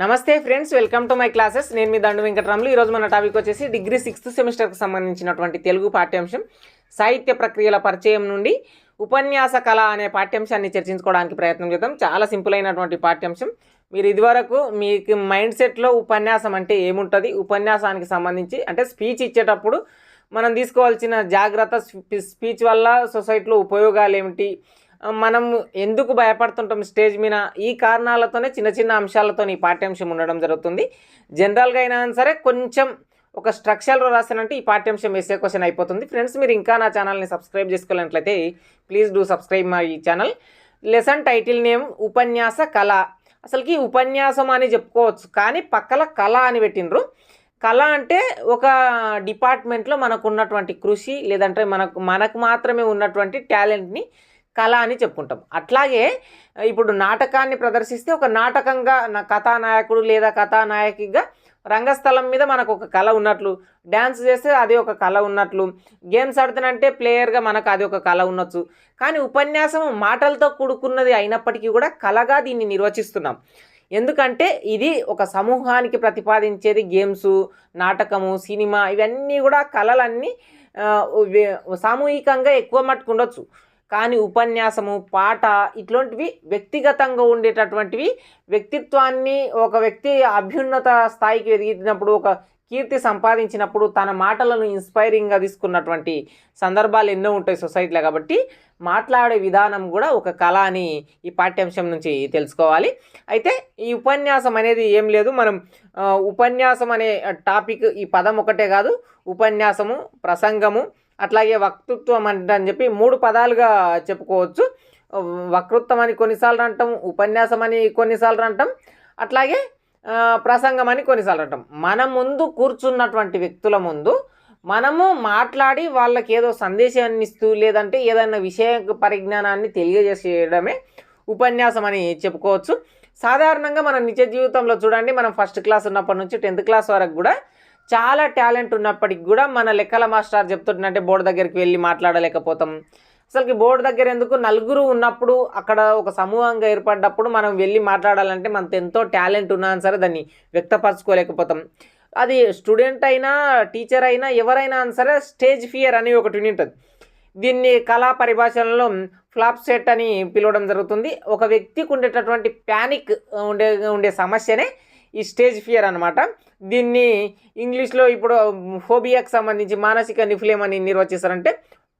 నమస్తే friends welcome to my classes. నేను మీ దండు వెంకటరాములు. ఈరోజు మన టాపిక్ వచ్చేసి డిగ్రీ సిక్స్త్ సెమిస్టర్కి సంబంధించినటువంటి తెలుగు పాఠ్యాంశం సాహిత్య ప్రక్రియల పరిచయం నుండి ఉపన్యాస కళ అనే పాఠ్యాంశాన్ని చర్చించుకోవడానికి ప్రయత్నం చేద్దాం. చాలా సింపుల్ అయినటువంటి పాఠ్యాంశం. మీరు ఇదివరకు మీకు మైండ్ సెట్లో ఉపన్యాసం అంటే ఏముంటుంది? ఉపన్యాసానికి సంబంధించి అంటే స్పీచ్ ఇచ్చేటప్పుడు మనం తీసుకోవాల్సిన జాగ్రత్త స్పీచ్ వల్ల సొసైటీలో ఉపయోగాలు ఏమిటి మనం ఎందుకు భయపడుతుంటాం స్టేజ్ మీద? ఈ కారణాలతోనే చిన్న చిన్న అంశాలతో ఈ పాఠ్యాంశం ఉండడం జరుగుతుంది. జనరల్గా అయినా సరే కొంచెం ఒక స్ట్రక్చర్లో రాసానంటే ఈ పాఠ్యాంశం వేసే క్వశ్చన్ అయిపోతుంది. ఫ్రెండ్స్ మీరు ఇంకా నా ఛానల్ని subscribe చేసుకోవాలన్నట్లయితే please do subscribe my channel. Lesson title name ఉపన్యాస కళ. అసలుకి ఉపన్యాసం అని చెప్పుకోవచ్చు కానీ పక్కల కళ అని పెట్టినరు కళ అంటే ఒక డిపార్ట్మెంట్లో మనకు ఉన్నటువంటి కృషి లేదంటే మనకు మనకు మాత్రమే ఉన్నటువంటి టాలెంట్ని కళ అని చెప్పుకుంటాం. అట్లాగే ఇప్పుడు నాటకాన్ని ప్రదర్శిస్తే ఒక నాటకంగా నా కథానాయకుడు లేదా కథానాయకిగా రంగస్థలం మీద మనకు ఒక కళ ఉన్నట్లు డ్యాన్స్ చేస్తే అది ఒక కళ ఉన్నట్లు గేమ్స్ ఆడుతానంటే ప్లేయర్గా మనకు అది ఒక కళ ఉండొచ్చు కానీ ఉపన్యాసం మాటలతో కూడుకున్నది అయినప్పటికీ కూడా కళగా దీన్ని నిర్వచిస్తున్నాం. ఎందుకంటే ఇది ఒక సమూహానికి ప్రతిపాదించేది గేమ్స్ నాటకము సినిమా ఇవన్నీ కూడా కళలన్నీ సామూహికంగా ఎక్కువ మట్టుకు ఉండొచ్చు. కానీ ఉపన్యాసము పాట ఇట్లాంటివి వ్యక్తిగతంగా ఉండేటటువంటివి వ్యక్తిత్వాన్ని ఒక వ్యక్తి అభ్యున్నత స్థాయికి ఎదిగినప్పుడు ఒక కీర్తి సంపాదించినప్పుడు తన మాటలను ఇన్స్పైరింగ్గా తీసుకున్నటువంటి సందర్భాలు ఎన్నో ఉంటాయి సొసైటీలో కాబట్టి మాట్లాడే విధానం కూడా ఒక కళ అని ఈ పాఠ్యాంశం నుంచి తెలుసుకోవాలి. అయితే ఈ ఉపన్యాసం అనేది ఏం లేదు. మనం ఉపన్యాసం అనే టాపిక్ ఈ పదం ఒకటే కాదు. ఉపన్యాసము ప్రసంగము అట్లాగే వక్తృత్వం అంటే అని చెప్పి మూడు పదాలుగా చెప్పుకోవచ్చు. వక్తృత్వం అని కొన్నిసార్లు అంటాం ఉపన్యాసం అని కొన్నిసార్లు అంటాం అట్లాగే ప్రసంగం అని కొన్నిసార్లు అంటాం. మన ముందు కూర్చున్నటువంటి వ్యక్తుల ముందు మనము మాట్లాడి వాళ్ళకి ఏదో సందేశాన్ని ఇస్తూ లేదంటే ఏదైనా విషయ పరిజ్ఞానాన్ని తెలియజేసేయడమే ఉపన్యాసం అని చెప్పుకోవచ్చు. సాధారణంగా మన నిజ జీవితంలో చూడండి మనం ఫస్ట్ క్లాస్ ఉన్నప్పటి నుంచి టెన్త్ క్లాస్ వరకు కూడా చాలా టాలెంట్ ఉన్నప్పటికి కూడా మన లెక్కల మాస్టర్ చెప్తుంటే బోర్డు దగ్గరికి వెళ్ళి మాట్లాడలేకపోతాం. అసలుకి బోర్డు దగ్గర ఎందుకు నలుగురు ఉన్నప్పుడు అక్కడ ఒక సమూహంగా ఏర్పడ్డప్పుడు మనం వెళ్ళి మాట్లాడాలంటే మనకు ఎంతో టాలెంట్ ఉన్నా సరే దాన్ని వ్యక్తపరచుకోలేకపోతాం. అది స్టూడెంట్ అయినా టీచర్ అయినా ఎవరైనా సరే స్టేజ్ ఫియర్ అని ఒకటి ఉంటుంది దీన్ని కళా పరిభాషలో ఫ్లాప్ సెట్ అని పిలవడం జరుగుతుంది. ఒక వ్యక్తికి ఉండేటటువంటి ప్యానిక్ ఉండే ఉండే సమస్యనే ఈ స్టేజ్ ఫియర్ అనమాట దీన్ని ఇంగ్లీష్లో ఇప్పుడు ఫోబియాకి సంబంధించి మానసిక నిఫ్లేం అని నిర్వచిస్తారంటే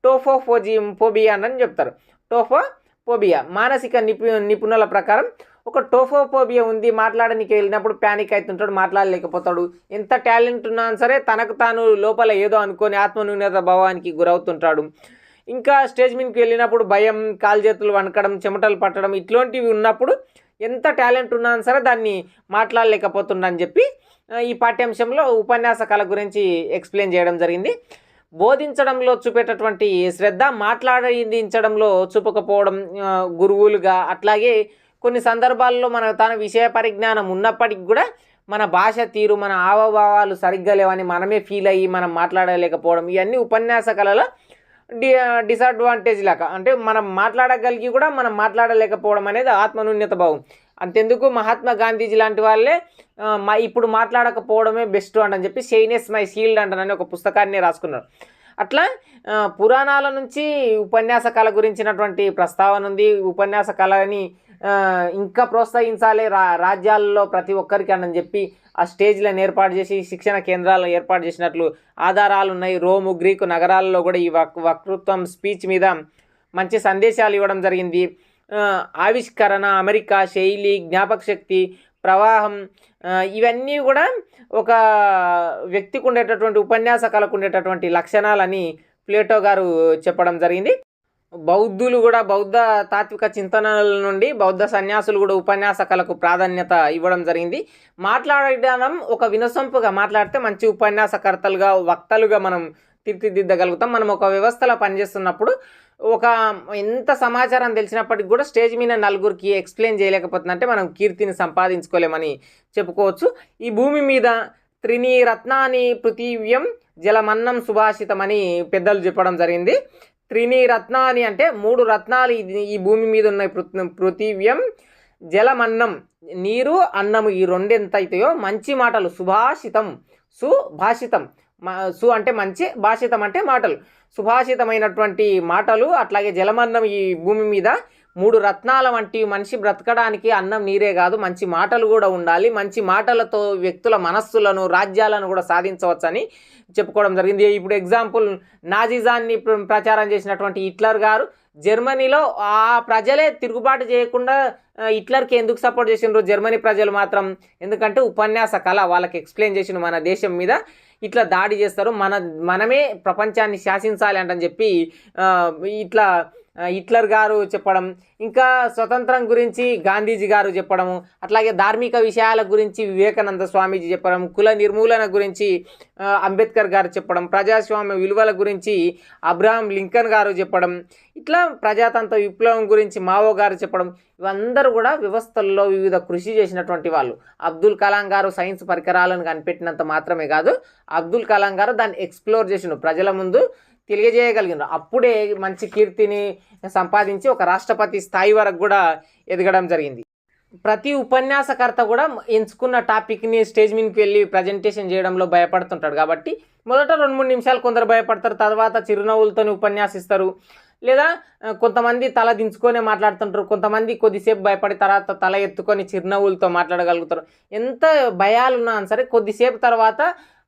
టోఫో ఫోజి ఫోబియా అని చెప్తారు. టోఫో ఫోబియా మానసిక నిపు నిపుణుల ప్రకారం ఒక టోఫోఫోబియా ఉంది మాట్లాడడానికి వెళ్ళినప్పుడు ప్యానిక్ అవుతుంటాడు మాట్లాడలేకపోతాడు. ఎంత టాలెంట్ ఉన్నా సరే తనకు తాను లోపల ఏదో అనుకొని ఆత్మన్యూనత భావానికి గురవుతుంటాడు. ఇంకా స్టేజ్ మీదకి వెళ్ళినప్పుడు భయం కాలు చేతులు వణకడం చెమటలు పట్టడం ఇట్లాంటివి ఉన్నప్పుడు ఎంత టాలెంట్ ఉన్నా సరే దాన్ని మాట్లాడలేకపోతుండని చెప్పి ఈ పాఠ్యాంశంలో ఉపన్యాస కళ గురించి ఎక్స్ప్లెయిన్ చేయడం జరిగింది. బోధించడంలో చూపేటటువంటి శ్రద్ధ మాట్లాడించడంలో చూపకపోవడం గురువులుగా అట్లాగే కొన్ని సందర్భాల్లో మన తన విషయ పరిజ్ఞానం ఉన్నప్పటికి కూడా మన భాష తీరు మన హావభావాలు సరిగ్గా లేవని మనమే ఫీల్ అయ్యి మనం మాట్లాడలేకపోవడం ఇవన్నీ ఉపన్యాస కళలో డి డిసడ్వాంటేజ్ లాగా. అంటే మనం మాట్లాడగలిగి కూడా మనం మాట్లాడలేకపోవడం అనేది ఆత్మన్యూన్యత భావం. అంతెందుకు మహాత్మా గాంధీజీ లాంటి వాళ్ళే మా ఇప్పుడు మాట్లాడకపోవడమే బెస్ట్ అంటని చెప్పి షైనెస్ మై షీల్డ్ అంటానని ఒక పుస్తకాన్ని రాసుకున్నారు. అట్లా పురాణాల నుంచి ఉపన్యాస కళ గురించినటువంటి ప్రస్తావన ఉంది. ఉపన్యాస కళని ఇంకా ప్రోత్సహించాలి రా రాజ్యాల్లో ప్రతి ఒక్కరికి అని చెప్పి ఆ స్టేజ్లను ఏర్పాటు చేసి శిక్షణ కేంద్రాలను ఏర్పాటు చేసినట్లు ఆధారాలు ఉన్నాయి రోము గ్రీకు నగరాల్లో కూడా ఈ వక్ వక్తృత్వం స్పీచ్ మీద మంచి సందేశాలు ఇవ్వడం జరిగింది. ఆవిష్కరణ అమెరికా శైలి జ్ఞాపక శక్తి ప్రవాహం ఇవన్నీ కూడా ఒక వ్యక్తికి ఉండేటటువంటి ఉపన్యాసకాలకు ఉండేటటువంటి లక్షణాలని ప్లేటో గారు చెప్పడం జరిగింది. బౌద్ధులు కూడా బౌద్ధ తాత్విక చింతనల నుండి బౌద్ధ సన్యాసులు కూడా ఉపన్యాసకలకు ప్రాధాన్యత ఇవ్వడం జరిగింది. మాట్లాడడం ఒక వినసొంపుగా మాట్లాడితే మంచి ఉపన్యాసకర్తలుగా వక్తలుగా మనం తీర్చిదిద్దగలుగుతాం. మనం ఒక వ్యవస్థలో పనిచేస్తున్నప్పుడు ఒక ఎంత సమాచారం తెలిసినప్పటికి కూడా స్టేజ్ మీద నలుగురికి ఎక్స్ప్లెయిన్ చేయలేకపోతుందంటే మనం కీర్తిని సంపాదించుకోలేమని చెప్పుకోవచ్చు. ఈ భూమి మీద త్రిని రత్నాని పృథివ్యం జలమన్నం సుభాషితమని పెద్దలు చెప్పడం జరిగింది. త్రిని రత్నాని అంటే మూడు రత్నాలు ఈ భూమి మీద ఉన్న పృ- పృథివ్యం జలమన్నం నీరు అన్నము ఈ రెండు ఎంత అవుతాయో మంచి మాటలు సుభాషితం సుభాషితం. సు అంటే మంచి భాషితం అంటే మాటలు. సుభాషితమైనటువంటి మాటలు అట్లాగే జలమన్నం ఈ భూమి మీద మూడు రత్నాల వంటి మనిషి బ్రతకడానికి అన్నం నీరే కాదు మంచి మాటలు కూడా ఉండాలి మంచి మాటలతో వ్యక్తుల మనస్సులను రాజ్యాలను కూడా సాధించవచ్చని చెప్పుకోవడం జరిగింది. ఇప్పుడు ఎగ్జాంపుల్ నాజిజాన్ని ప్రచారం చేసినటువంటి హిట్లర్ గారు జర్మనీలో ఆ ప్రజలే తిరుగుబాటు చేయకుండా హిట్లర్కి ఎందుకు సపోర్ట్ చేసిండ్రు జర్మనీ ప్రజలు మాత్రం ఎందుకంటే ఉపన్యాస కళ వాళ్ళకి ఎక్స్ప్లెయిన్ చేసిన మన దేశం మీద. ఇట్లా దాడి చేస్తారు మన మనమే ప్రపంచాన్ని శాసించాలి అంటని చెప్పి ఇట్లా హిట్లర్ గారు చెప్పడం ఇంకా స్వతంత్రం గురించి గాంధీజీ గారు చెప్పడము అట్లాగే ధార్మిక విషయాల గురించి వివేకానంద స్వామీజీ చెప్పడం కుల నిర్మూలన గురించి అంబేద్కర్ గారు చెప్పడం ప్రజాస్వామ్య విలువల గురించి అబ్రహాం లింకన్ గారు చెప్పడం ఇట్లా ప్రజాతంత్ర విప్లవం గురించి మావో గారు చెప్పడం ఇవందరూ కూడా వ్యవస్థల్లో వివిధ కృషి చేసినటువంటి వాళ్ళు. అబ్దుల్ కలాం గారు సైన్స్ పరికరాలను కనిపెట్టినంత మాత్రమే కాదు అబ్దుల్ కలాం గారు దాన్ని ఎక్స్ప్లోర్ చేసిన ప్రజల ముందు. తెలియజేయగలిగినారు. అప్పుడే మంచి కీర్తిని సంపాదించి ఒక రాష్ట్రపతి స్థాయి వరకు కూడా ఎదగడం జరిగింది. ప్రతి ఉపన్యాసకర్త కూడా ఎంచుకున్న టాపిక్ని స్టేజ్ మీదకి వెళ్ళి ప్రజెంటేషన్ చేయడంలో భయపడుతుంటాడు. కాబట్టి మొదట రెండు మూడు నిమిషాలు కొందరు భయపడతారు తర్వాత చిరునవ్వులతో ఉపన్యాసిస్తారు. లేదా కొంతమంది తల దించుకొనే మాట్లాడుతుంటారు కొంతమంది కొద్దిసేపు భయపడి తర్వాత తల ఎత్తుకొని చిరునవ్వులతో మాట్లాడగలుగుతారు. ఎంత భయాలు ఉన్నా సరే కొద్దిసేపు తర్వాత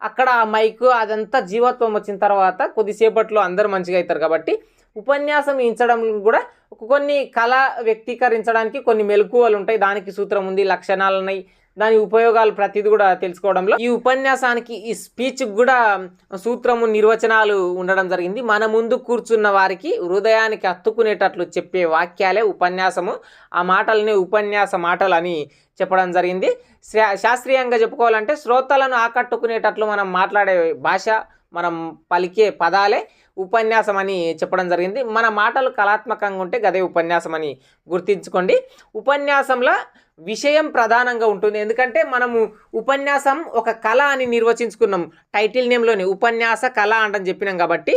అక్కడ ఆ మైక్ అదంతా జీవత్వం వచ్చిన తర్వాత కొద్దిసేపట్లో అందరూ మంచిగా అవుతారు కాబట్టి ఉపన్యాసం ఇచ్చడం కూడా కొన్ని కళ వ్యక్తీకరించడానికి కొన్ని మెలకువలు ఉంటాయి. దానికి సూత్రం ఉంది లక్షణాలు ఉన్నాయి దాని ఉపయోగాలు ప్రతిది కూడా తెలుసుకోవడంలో ఈ ఉపన్యాసానికి ఈ స్పీచ్కి కూడా సూత్రము నిర్వచనాలు ఉండడం జరిగింది. మన ముందు కూర్చున్న వారికి హృదయానికి హత్తుకునేటట్లు చెప్పే వాక్యాలే ఉపన్యాసము. ఆ మాటలనే ఉపన్యాస మాటలు అని చెప్పడం జరిగింది. శా- శాస్త్రీయంగా చెప్పుకోవాలంటే శ్రోతలను ఆకట్టుకునేటట్లు మనం మాట్లాడే భాష మనం పలికే పదాలే ఉపన్యాసం అని చెప్పడం జరిగింది. మన మాటలు కళాత్మకంగా ఉంటే గదే ఉపన్యాసం అని గుర్తించుకోండి. ఉపన్యాసంలో విషయం ప్రధానంగా ఉంటుంది. ఎందుకంటే మనము ఉపన్యాసం ఒక కళ అని నిర్వచించుకున్నాం. టైటిల్ నేమ్లోని ఉపన్యాస కళ అంటని చెప్పినాం కాబట్టి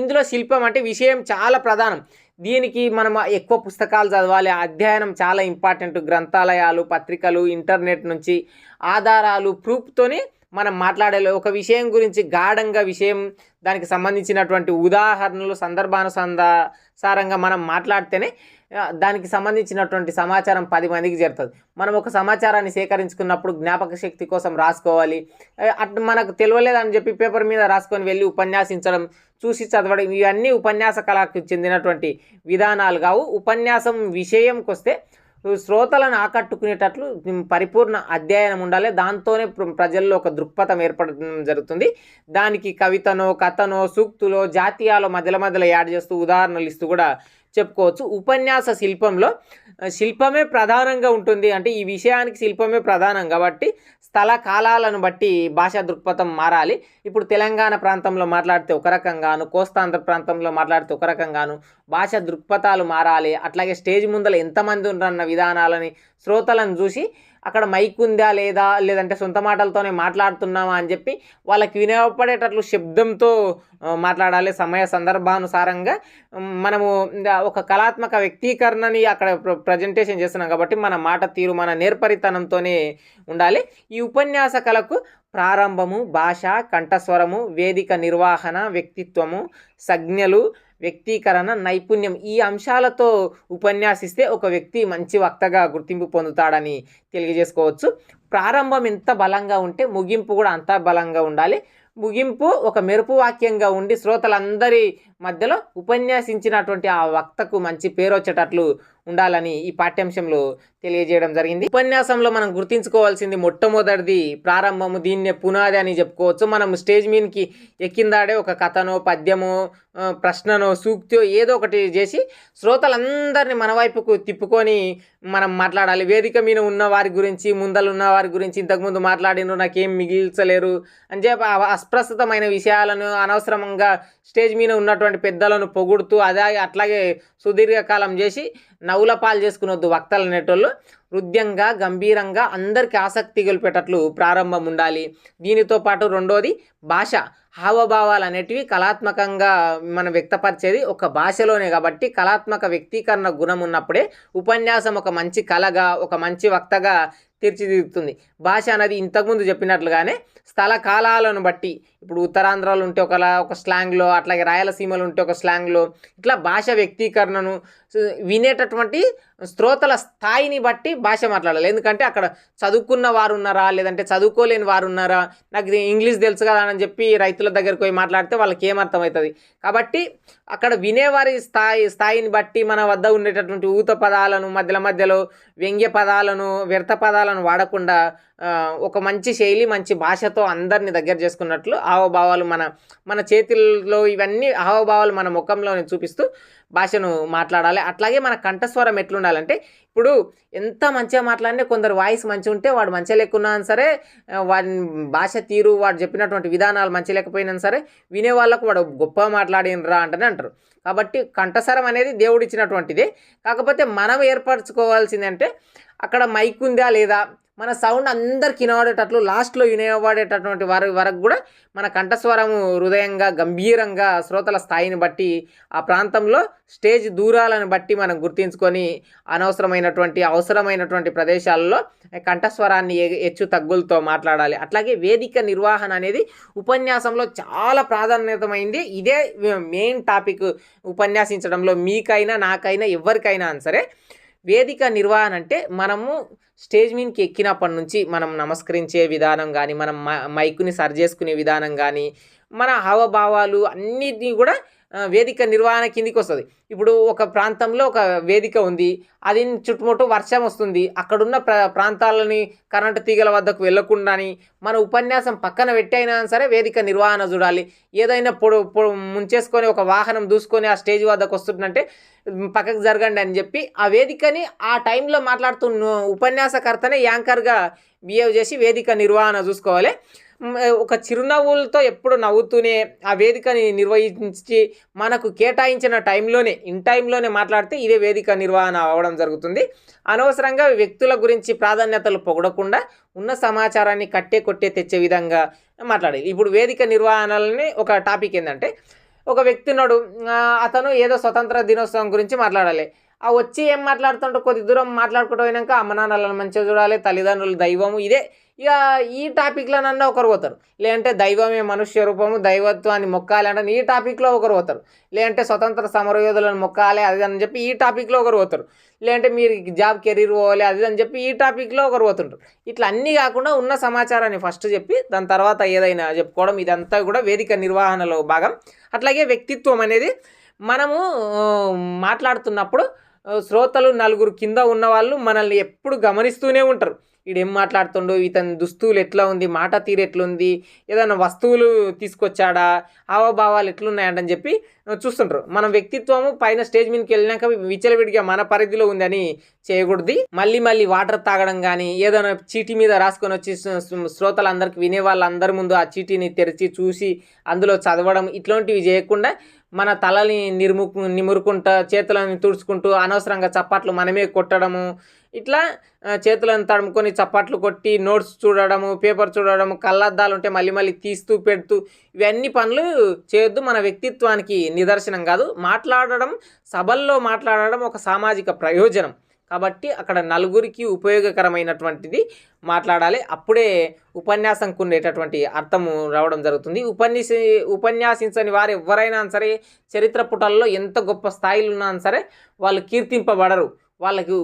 ఇందులో శిల్పం అంటే విషయం చాలా ప్రధానం. దీనికి మనం ఎక్కువ పుస్తకాలు చదవాలి. అధ్యయనం చాలా ఇంపార్టెంట్. గ్రంథాలయాలు పత్రికలు ఇంటర్నెట్ నుంచి ఆధారాలు ప్రూఫ్తోనే మనం మాట్లాడే ఒక విషయం గురించి గాఢంగా విషయం దానికి సంబంధించినటువంటి ఉదాహరణలు సందర్భానుసంధాసారంగా మనం మాట్లాడితేనే దానికి సంబంధించినటువంటి సమాచారం పది మందికి చేరుతుంది. మనం ఒక సమాచారాన్ని సేకరించుకున్నప్పుడు జ్ఞాపక శక్తి కోసం రాసుకోవాలి. అటు మనకు తెలియలేదని చెప్పి పేపర్ మీద రాసుకొని వెళ్ళి ఉపన్యాసించడం చూసి చదవడం ఇవన్నీ ఉపన్యాస కళకు చెందినటువంటి విధానాలు కావు. ఉపన్యాసం విషయంకి వస్తే శ్రోతలను ఆకట్టుకునేటట్లు పరిపూర్ణ అధ్యయనం ఉండాలి. దాంతోనే ప్రజల్లో ఒక దృక్పథం ఏర్పడడం జరుగుతుంది. దానికి కవితనో కథనో సూక్తులో జాతీయాలో మధ్యలో మధ్యలో యాడ్ చేస్తూ ఉదాహరణలు ఇస్తూ కూడా చెప్పుకోవచ్చు. ఉపన్యాస శిల్పంలో శిల్పమే ప్రధానంగా ఉంటుంది. అంటే ఈ విషయానికి శిల్పమే ప్రధానం కాబట్టి స్థల కాలాలను బట్టి భాషా దృక్పథం మారాలి. ఇప్పుడు తెలంగాణ ప్రాంతంలో మాట్లాడితే ఒక రకంగాను కోస్తాంధ్ర ప్రాంతంలో మాట్లాడితే ఒక రకంగాను భాష దృక్పథాలు మారాలి. అట్లాగే స్టేజ్ ముందర ఎంతమంది ఉన్నారన్న విధానాలని శ్రోతలను చూసి అక్కడ మైక్ ఉందా లేదా? లేదంటే సొంత మాటలతోనే మాట్లాడుతున్నామా అని చెప్పి వాళ్ళకి వినపడేటట్లు శబ్దంతో మాట్లాడాలి. సమయ సందర్భానుసారంగా మనము ఒక కళాత్మక వ్యక్తీకరణని అక్కడ ప్రజెంటేషన్ చేస్తున్నాం కాబట్టి మన మాట తీరు మన నేర్పరితనంతోనే ఉండాలి. ఈ ఉపన్యాస కళకు ప్రారంభము భాష కంఠస్వరము వేదిక నిర్వహణ వ్యక్తిత్వము సంజ్ఞలు వ్యక్తీకరణ నైపుణ్యం ఈ అంశాలతో ఉపన్యాసిస్తే ఒక వ్యక్తి మంచి వక్తగా గుర్తింపు పొందుతాడని తెలియజేసుకోవచ్చు. ప్రారంభం ఎంత బలంగా ఉంటే ముగింపు కూడా అంత బలంగా ఉండాలి. ముగింపు ఒక మెరుపు వాక్యంగా ఉండి శ్రోతలందరి మధ్యలో ఉపన్యాసించినటువంటి ఆ వక్తకు మంచి పేరు వచ్చేటట్లు ఉండాలని ఈ పాఠ్యాంశంలో తెలియజేయడం జరిగింది. ఉపన్యాసంలో మనం గుర్తించుకోవాల్సింది మొట్టమొదటిది ప్రారంభము దీన్నే పునాది అని చెప్పుకోవచ్చు. మనం స్టేజ్ మీదకి ఎక్కిందాడే ఒక కథనో పద్యమో ప్రశ్ననో సూక్తియో ఏదో ఒకటి చేసి శ్రోతలందరినీ మన వైపుకు తిప్పుకొని మనం మాట్లాడాలి. వేదిక మీద ఉన్న వారి గురించి ముందలున్న వారి గురించి ఇంతకుముందు మాట్లాడినో నాకేం మిగిల్చలేరు అని చెప్పి అస్ప్రస్తుతమైన విషయాలను అనవసరంగా స్టేజ్ మీద ఉన్నటువంటి పెద్దలను పొగుడుతూ అదే అట్లాగే సుదీర్ఘకాలం చేసి నవ్వుల పాలు చేసుకునొద్దు వక్తలు అనేటోళ్ళు. హృద్యంగా గంభీరంగా అందరికీ ఆసక్తి గెలిపేటట్లు ప్రారంభం ఉండాలి. దీనితో పాటు రెండోది భాష. హావభావాలు అనేటివి కళాత్మకంగా మనం వ్యక్తపరిచేది ఒక భాషలోనే కాబట్టి కళాత్మక వ్యక్తీకరణ గుణం ఉన్నప్పుడే ఉపన్యాసం ఒక మంచి కళగా ఒక మంచి వక్తగా తీర్చిదిద్దుతుంది. భాష అనేది ఇంతకుముందు చెప్పినట్లుగానే స్థల కాలాలను బట్టి ఇప్పుడు ఉత్తరాంధ్రలో ఉంటే ఒకలా ఒక స్లాంగ్లో అట్లాగే రాయలసీమలో ఉంటే ఒక స్లాంగ్లో ఇట్లా భాష వ్యక్తీకరణను వినేటటువంటి శ్రోతల స్థాయిని బట్టి భాష మాట్లాడాలి. ఎందుకంటే అక్కడ చదువుకున్న వారు ఉన్నారా లేదంటే చదువుకోలేని వారు ఉన్నారా నాకు ఇది ఇంగ్లీష్ తెలుసు కదా అని చెప్పి రైతుల దగ్గరికి పోయి మాట్లాడితే వాళ్ళకి ఏమర్థమవుతుంది? కాబట్టి అక్కడ వినేవారి స్థాయి స్థాయిని బట్టి మన వద్ద ఉండేటటువంటి ఊత పదాలను మధ్యలో మధ్యలో వ్యంగ్య పదాలను వ్యర్థ పదాలను వాడకుండా ఒక మంచి శైలి మంచి భాషతో అందరిని దగ్గర చేసుకున్నట్లు హావభావాలు మన మన చేతుల్లో ఇవన్నీ హావభావాలు మన ముఖంలోనే చూపిస్తూ భాషను మాట్లాడాలి. అట్లాగే మన కంఠస్వరం ఎట్లుండాలి? ఎట్లుండాలంటే ఇప్పుడు ఎంత మంచిగా మాట్లాడినా కొందరు వాయిస్ మంచిగా ఉంటే వాడు మంచిగా లేకున్నా సరే వాడి భాష తీరు వాడు చెప్పినటువంటి విధానాలు మంచి లేకపోయినా సరే వినే వాళ్ళకు వాడు గొప్ప మాట్లాడినరా అంటనే అంటారు. కాబట్టి కంఠస్వరం అనేది దేవుడిచ్చినటువంటిదే. కాకపోతే మనం ఏర్పరచుకోవాల్సిందంటే అక్కడ మైక్ ఉందా లేదా మన సౌండ్ అందరికి వినబడేటట్లు లాస్ట్లో వినబడేటటువంటి వారి వరకు కూడా మన కంఠస్వరము హృదయంగా గంభీరంగా శ్రోతల స్థాయిని బట్టి ఆ ప్రాంతంలో స్టేజ్ దూరాలను బట్టి మనం గుర్తించుకొని అనవసరమైనటువంటి అవసరమైనటువంటి ప్రదేశాల్లో కంఠస్వరాన్ని హెచ్చు తగ్గులతో మాట్లాడాలి. అట్లాగే వేదిక నిర్వహణ అనేది ఉపన్యాసంలో చాలా ప్రాధాన్యతమైంది. ఇదే మెయిన్ టాపిక్ ఉపన్యాసించడంలో మీకైనా నాకైనా ఎవరికైనా సరే వేదిక నిర్వహణ అంటే మనము స్టేజ్ మీదకి ఎక్కినప్పటి నుంచి మనం నమస్కరించే విధానం కానీ మనం మ- మైకుని సరి చేసుకునే విధానం కానీ మన హావభావాలు అన్నిటినీ కూడా వేదిక నిర్వహణ కిందికి వస్తుంది. ఇప్పుడు ఒక ప్రాంతంలో ఒక వేదిక ఉంది అది చుట్టుముట్టు వర్షం వస్తుంది అక్కడున్న ప్ర ప్రాంతాలని కరెంటు తీగల వద్దకు వెళ్ళకుండాని మన ఉపన్యాసం పక్కన పెట్టైనా సరే వేదిక నిర్వహణ చూడాలి. ఏదైనా పొడు ముంచేసుకొని ఒక వాహనం దూసుకొని ఆ స్టేజ్ వద్దకు వస్తుందంటే పక్కకు జరగండి అని చెప్పి ఆ వేదికని ఆ టైంలో మాట్లాడుతున్న ఉపన్యాసకర్తనే యాంకర్గా బిహేవ్ చేసి వేదిక నిర్వహణ చూసుకోవాలి. ఒక చిరునవ్వులతో ఎప్పుడు నవ్వుతూనే ఆ వేదికని నిర్వహించి మనకు కేటాయించిన టైంలోనే ఇన్ టైంలోనే మాట్లాడితే ఇదే వేదిక నిర్వహణ అవ్వడం జరుగుతుంది. అనవసరంగా వ్యక్తుల గురించి ప్రాధాన్యతలు పొగడకుండా ఉన్న సమాచారాన్ని కట్టే కొట్టే తెచ్చే విధంగా మాట్లాడాలి. ఇప్పుడు వేదిక నిర్వహణలని ఒక టాపిక్ ఏంటంటే ఒక వ్యక్తి ఉన్నాడు అతను ఏదో స్వతంత్ర దినోత్సవం గురించి మాట్లాడాలి. ఆ వచ్చి ఏం మాట్లాడుతుంటే కొద్ది దూరం మాట్లాడుకుంటూ పోయినాక అమ్మ నాన్నలను మంచిగా చూడాలి తల్లిదండ్రులు దైవము ఇదే. ఇక ఈ టాపిక్లోనన్నా ఒకరు పోతారు. లేదంటే దైవమే మనుష్య రూపము దైవత్వాన్ని మొక్కాలి అంటే ఈ టాపిక్లో ఒకరు పోతారు. లేదంటే స్వతంత్ర సమరయోధులను మొక్కాలి అది అని చెప్పి ఈ టాపిక్లో ఒకరు పోతారు. లేదంటే మీరు జాబ్ కెరీర్ పోవాలి అది అని చెప్పి ఈ టాపిక్లో ఒకరు పోతుంటారు. ఇట్లా అన్నీ కాకుండా ఉన్న సమాచారాన్ని ఫస్ట్ చెప్పి దాని తర్వాత ఏదైనా చెప్పుకోవడం ఇదంతా కూడా వేదిక నిర్వహణలో భాగం. అట్లాగే వ్యక్తిత్వం అనేది మనము మాట్లాడుతున్నప్పుడు శ్రోతలు నలుగురు కింద ఉన్న వాళ్ళు మనల్ని ఎప్పుడు గమనిస్తూనే ఉంటారు. వీడేం మాట్లాడుతుండో ఇతని దుస్తులు ఎట్లా ఉంది మాట తీరు ఎట్లుంది ఏదైనా వస్తువులు తీసుకొచ్చాడా హావభావాలు ఎట్లున్నాయంటని చెప్పి చూస్తుంటారు మన వ్యక్తిత్వము పైన స్టేజ్ మీదకి వెళ్ళినాక విచ్చలవిడిగా మన పరిధిలో ఉందని చేయకూడదు. మళ్ళీ మళ్ళీ వాటర్ తాగడం కానీ ఏదైనా చీటీ మీద రాసుకొని వచ్చి శ్రోతలందరికీ వినే వాళ్ళందరి ముందు ఆ చీటీని తెరిచి చూసి అందులో చదవడం ఇట్లాంటివి చేయకుండా మన తలని నిర్ము నిమురుకుంటా చేతులను తుడుచుకుంటూ అనవసరంగా చప్పట్లు మనమే కొట్టడము ఇట్లా చేతులను తడుముకొని చప్పట్లు కొట్టి నోట్స్ చూడడము పేపర్ చూడడము కళ్ళద్దాలు ఉంటే మళ్ళీ మళ్ళీ తీస్తూ పెడుతూ ఇవన్నీ పనులు చేయొద్దు మన వ్యక్తిత్వానికి నిదర్శనం కాదు. మాట్లాడడం సభల్లో మాట్లాడడం ఒక సామాజిక ప్రయోజనం. కాబట్టి అక్కడ నలుగురికి ఉపయోగకరమైనటువంటిది మాట్లాడాలి. అప్పుడే ఉపన్యాసంకు ఉండేటటువంటి అర్థము రావడం జరుగుతుంది. ఉపన్యస ఉపన్యాసించని వారు ఎవరైనా సరే చరిత్ర పుటల్లో ఎంత గొప్ప స్థాయిలో ఉన్నా సరే వాళ్ళు కీర్తింపబడరు. వాళ్ళకి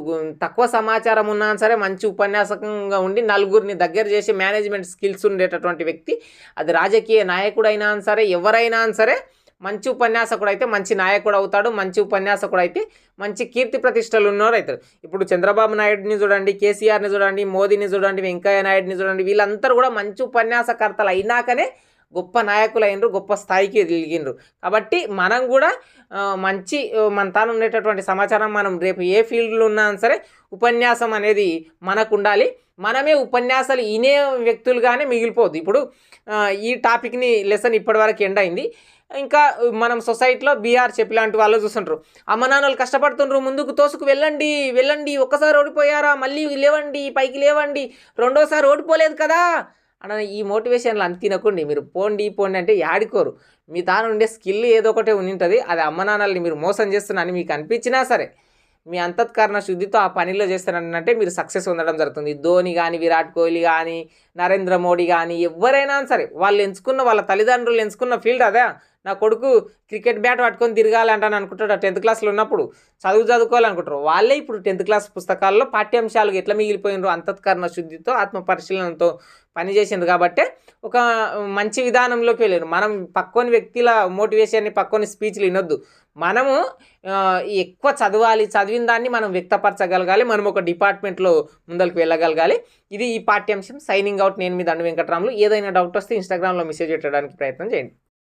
తక్కువ సమాచారం ఉన్నా సరే మంచి ఉపన్యాసకంగా ఉండి నలుగురిని దగ్గర చేసి మేనేజ్మెంట్ స్కిల్స్ ఉండేటటువంటి వ్యక్తి అది రాజకీయ నాయకుడైనా సరే ఎవరైనా సరే మంచి ఉపన్యాసకుడు అయితే మంచి నాయకుడు అవుతాడు మంచి ఉపన్యాసకుడు అయితే మంచి కీర్తి ప్రతిష్టలు ఉన్నవారు అవుతారు. ఇప్పుడు చంద్రబాబు నాయుడుని చూడండి కేసీఆర్ని చూడండి మోదీని చూడండి వెంకయ్య నాయుడిని చూడండి వీళ్ళందరూ కూడా మంచి ఉపన్యాసకర్తలు అయినాకనే గొప్ప నాయకులు గొప్ప స్థాయికి ఎదిగినరు. కాబట్టి మనం కూడా మంచి మన తాను ఉండేటటువంటి సమాచారం మనం రేపు ఏ ఫీల్డ్లో ఉన్నా సరే ఉపన్యాసం అనేది మనకు ఉండాలి మనమే ఉపన్యాసాలు వినే వ్యక్తులుగానే మిగిలిపోద్ది. ఇప్పుడు ఈ టాపిక్ని లెసన్ ఇప్పటివరకు ఎండ్ అయింది. ఇంకా మనం సొసైటీలో బీఆర్ చెప్పి లాంటి వాళ్ళు చూస్తుంటారు. అమ్మ నాన్నలు కష్టపడుతుండ్రు ముందుకు తోసుకు వెళ్ళండి వెళ్ళండి ఒక్కసారి ఓడిపోయారా మళ్ళీ లేవండి పైకి లేవండి రెండోసారి ఓడిపోలేదు కదా అన్న ఈ మోటివేషన్లు అంత తినకండి. మీరు పోండి పోండి అంటే యాడికోరు. మీ తాను ఉండే స్కిల్ ఏదో ఒకటే ఉండి ఉంటుంది అది అమ్మ నాన్నల్ని మీరు మోసం చేస్తున్నారని మీకు అనిపించినా సరే మీ అంతఃకరణ శుద్ధితో ఆ పనిలో చేస్తారంటే మీరు సక్సెస్ ఉండడం జరుగుతుంది. ధోని కానీ విరాట్ కోహ్లీ కానీ నరేంద్ర మోడీ కానీ ఎవరైనా సరే వాళ్ళు ఎంచుకున్న వాళ్ళ తల్లిదండ్రులు ఎంచుకున్న ఫీల్డ్ అదే. నా కొడుకు క్రికెట్ బ్యాట్ పట్టుకొని తిరగాలంటాను అనుకుంటాడు. టెన్త్ క్లాస్లో ఉన్నప్పుడు చదువు చదువుకోవాలనుకుంటారు. వాళ్ళే ఇప్పుడు టెన్త్ క్లాస్ పుస్తకాల్లో పాఠ్యాంశాలు ఎట్లా మిగిలిపోయినరు అంతఃకరణ శుద్ధితో ఆత్మ పరిశీలనతో పనిచేసింది కాబట్టి ఒక మంచి విధానంలోకి వెళ్ళారు మనం పక్కని వ్యక్తుల మోటివేషన్ని పక్కోని స్పీచ్లు వినొద్దు. మనము ఎక్కువ చదవాలి చదివిన దాన్ని మనం వ్యక్తపరచగలగాలి. మనం ఒక డిపార్ట్మెంట్లో ముందరికి వెళ్ళగలగాలి. ఇది ఈ పాఠ్యాంశం సైనింగ్ అవుట్. నేను మీ దండ వెంకటరాములు. ఏదైనా డౌట్ వస్తే ఇన్స్టాగ్రామ్లో మెసేజ్ పెట్టడానికి ప్రయత్నం చేయండి.